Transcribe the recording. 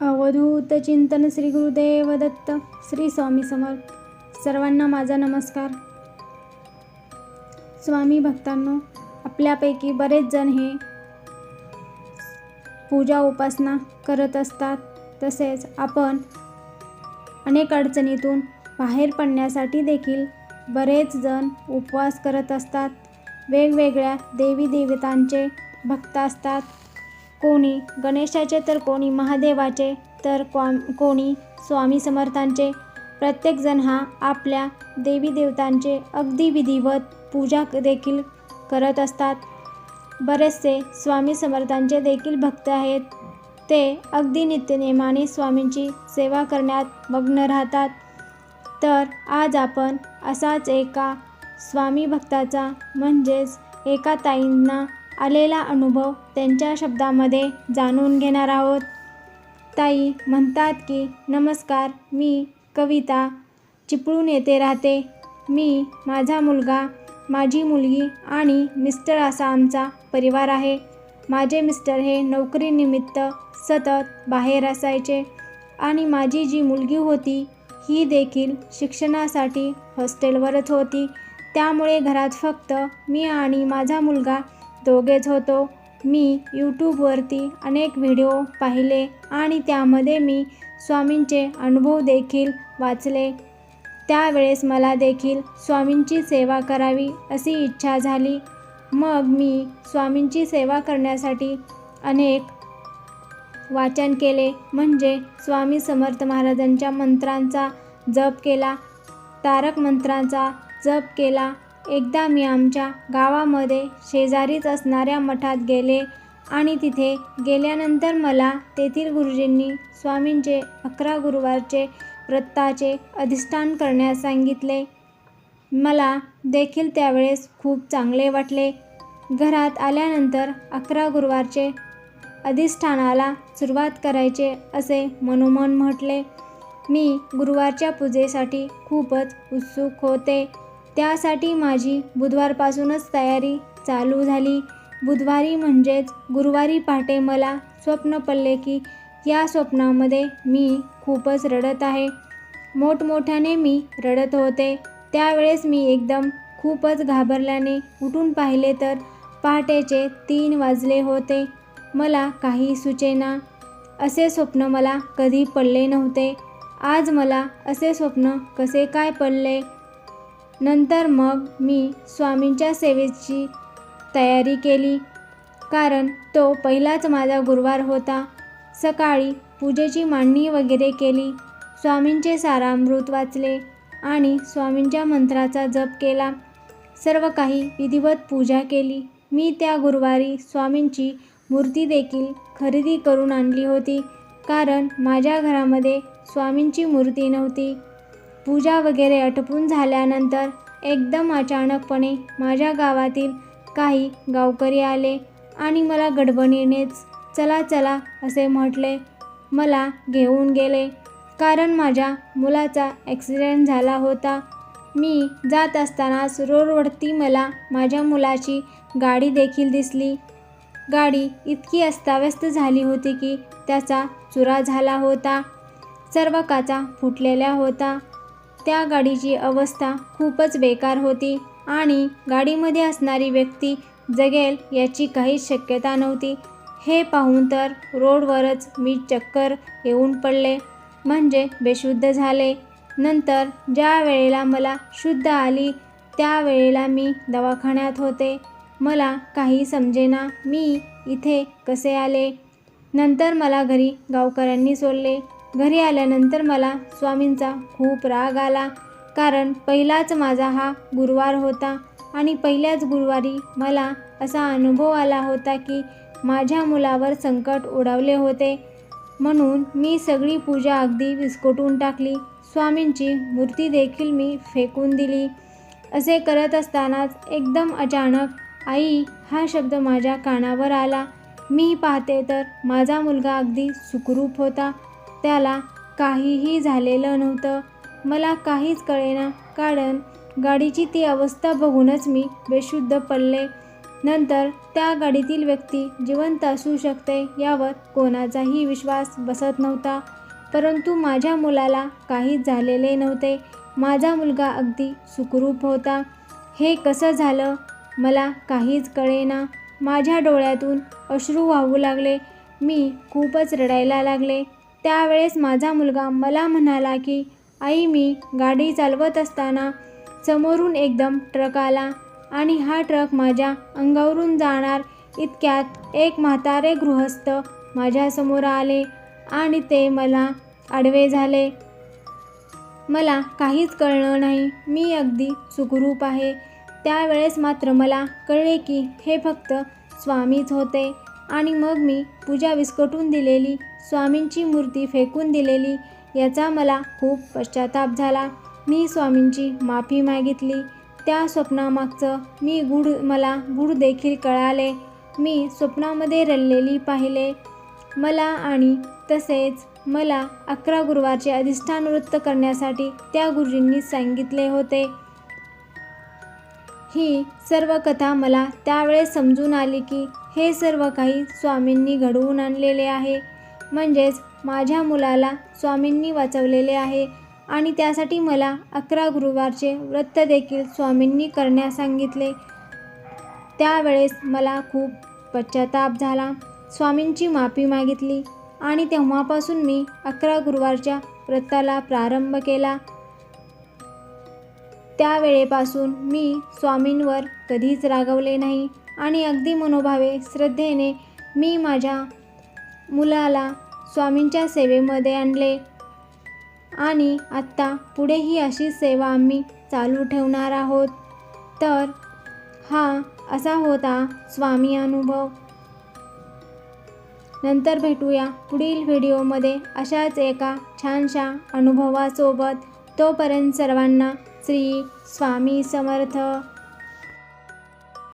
अवधूत चिंतन श्री गुरुदेव दत्त श्री स्वामी समर्थ. सर्वांना माझा नमस्कार. स्वामी भक्तांनो आपल्यापैकी बरेच जण हे पूजा उपासना करत असतात. तसेच आपण अनेक अडचणीतून बाहेर पडण्यासाठी देखील बरेच जण उपवास करत असतात. वेगवेगळ्या देवी देवतांचे भक्त असतात. कोणी गणेशाचे तर कोणी महादेवाचे तर को कोणी स्वामी समर्थांचे. प्रत्येकजण हा आपल्या देवी देवतांचे अगदी विधिवत पूजा देखील करत असतात. बरेचसे स्वामी समर्थांचे देखील भक्त आहेत. ते अगदी नित्यनेमाने स्वामींची सेवा करण्यात मग्न राहतात. तर आज आपण असाच एका स्वामी भक्ताचा म्हणजेच एका ताईंना आलेला अनुभव त्यांच्या शब्दामध्ये जाणून घेणार आहोत. ताई म्हणतात की नमस्कार मी कविता चिपळूण येथे राहते. मी माझा मुलगा माझी मुलगी आणि मिस्टर असा आमचा परिवार आहे. माझे मिस्टर हे नोकरीनिमित्त सतत बाहेर असायचे आणि माझी जी मुलगी होती ही देखील शिक्षणासाठी हॉस्टेलवरच होती. त्यामुळे घरात फक्त मी आणि माझा मुलगा दोघेच होतो. मी यूट्यूबवरती अनेक व्हिडिओ पाहिले आणि त्यामध्ये मी स्वामींचे अनुभव देखील वाचले. त्यावेळेस मला देखील स्वामींची सेवा करावी अशी इच्छा झाली. मग मी स्वामींची सेवा करण्यासाठी अनेक वाचन केले. म्हणजे स्वामी समर्थ महाराजांच्या मंत्रांचा जप केला तारक मंत्रांचा जप केला एकदा मी आमच्या गावामध्ये शेजारीच असणाऱ्या मठात गेले आणि तिथे गेल्यानंतर मला तेथील गुरुजींनी स्वामींचे अकरा गुरुवारचे व्रताचे अधिष्ठान करण्यास सांगितले. मला देखील त्यावेळेस खूप चांगले वाटले. घरात आल्यानंतर अकरा गुरुवारचे अधिष्ठानाला सुरुवात करायचे असे मनोमन म्हटले. मी गुरुवारच्या पूजेसाठी खूपच उत्सुक होते. त्यासाठी माझी बुधवारपासूनच तयारी चालू झाली. बुधवारी म्हणजेच गुरुवारी पहाटे मला स्वप्न पडले की या स्वप्नामध्ये मी खूपच रडत आहे. मोठमोठ्याने मी रडत होते. त्यावेळेस मी एकदम खूपच घाबरल्याने उठून पाहिले तर पहाटेचे तीन वाजले होते. मला काही सुचेना. असे स्वप्न मला कधी पडले नव्हते. आज मला असे स्वप्न कसे काय पडले? नंतर मग मी स्वामींच्या सेवेची तयारी केली. कारण तो पहिलाच माझा गुरुवार होता. सकाळी पूजेची मांडणी वगैरे केली. स्वामींचे सारामृत वाचले आणि स्वामींच्या मंत्राचा जप केला. सर्व काही विधिवत पूजा केली. मी त्या गुरुवारी स्वामींची मूर्ती देखील खरेदी करून आणली होती. कारण माझ्या घरामध्ये स्वामींची मूर्ती नव्हती. पूजा वगैरे आटपून झाल्यानंतर एकदम अचानकपणे माझ्या गावातील काही गावकरी आले आणि मला गडबडीनेच चला चला असे म्हटले. मला घेऊन गेले. कारण माझ्या मुलाचा ॲक्सिडेंट झाला होता. मी जात असतानाच रोडवरती मला माझ्या मुलाची गाडी देखील दिसली. गाडी इतकी अस्ताव्यस्त झाली होती की त्याचा चुरा झाला होता. सर्व काचा फुटलेल्या होता. त्या गाडीची अवस्था खूपच बेकार होती आणि गाडीमध्ये असणारी व्यक्ती जगेल याची काहीच शक्यता नव्हती. हे पाहून तर रोडवरच मी चक्कर येऊन पडले. म्हणजे बेशुद्ध झाले. नंतर ज्या वेळेला मला शुद्ध आली त्यावेळेला मी दवाखान्यात होते. मला काही समजेना मी इथे कसे आले. नंतर मला घरी गावकऱ्यांनी सोडले. घरी आल्यानंतर मला स्वामींचा खूप राग आला. कारण पहिलाच माझा हा गुरुवार होता आणि पहिल्याच गुरुवारी मला असा अनुभव आला होता की माझ्या मुलावर संकट ओढवले होते. म्हणून मी सगळी पूजा अगदी विस्कोटून टाकली. स्वामींची मूर्ती देखील मी फेकून दिली. असे करत असतानाच एकदम अचानक आई हा शब्द माझ्या कानावर आला. मी पाहते तर माझा मुलगा अगदी सुखरूप होता. त्याला काहीही झालेलं नव्हतं. मला काहीच कळेना कारण गाडीची ती अवस्था बघूनच मी बेशुद्ध पडले. नंतर त्या गाडीतील व्यक्ती जिवंत असू शकते यावर कोणाचाही विश्वास बसत नव्हता. परंतु माझ्या मुलाला काहीच झालेले नव्हते. माझा मुलगा अगदी सुखरूप होता. हे कसं झालं? मला काहीच कळेना. माझ्या डोळ्यातून अश्रू वाहू लागले. मी खूपच रडायला लागले. त्यावेळेस माझा मुलगा मला म्हणाला की आई मी गाडी चालवत असताना समोरून एकदम ट्रक आला आणि हा ट्रक माझ्या अंगावरून जाणार इतक्यात एक म्हातारे गृहस्थ माझ्यासमोर आले आणि ते मला आडवे झाले. मला काहीच कळलं नाही. मी अगदी सुखरूप आहे. त्यावेळेस मात्र मला कळले की हे फक्त स्वामीच होते. आणि मग मी पूजा विस्कटून दिलेली स्वामींची मूर्ती फेकून दिलेली याचा मला खूप पश्चाताप झाला. मी स्वामींची माफी मागितली. त्या स्वप्नामागचं मी गूढ मला गूढ देखील कळाले. मी स्वप्नामध्ये रललेली पाहिले. मला आणि तसेच मला अकरा गुरुवारचे अधिष्ठान वृत्त करण्यासाठी त्या गुरुजींनी सांगितले होते. ही सर्व कथा मला त्यावेळेस समजून आली की हे सर्व काही स्वामींनी घडवून आणलेले आहे. म्हणजेच माझ्या मुलाला स्वामींनी वाचवलेले आहे आणि त्यासाठी मला अकरा गुरुवारचे व्रत देखील स्वामींनी करण्यास सांगितले. त्यावेळेस मला खूप पश्चाताप झाला. स्वामींची माफी मागितली आणि तेव्हापासून मी अकरा गुरुवारच्या व्रताला प्रारंभ केला. त्यावेळेपासून मी स्वामींवर कधीच रागवले नाही. आणि अगदी मनोभावे श्रद्धेने मी माझ्या मुलाला स्वामींच्या सेवेमध्ये आणले. आणि आत्ता पुढेही अशी सेवा आम्ही चालू ठेवणार आहोत. तर हा असा होता स्वामी अनुभव. नंतर भेटूया पुढील व्हिडिओमध्ये. अशाच एका छानशा अनुभवासोबत. तोपर्यंत सर्वांना श्री स्वामी समर्थ.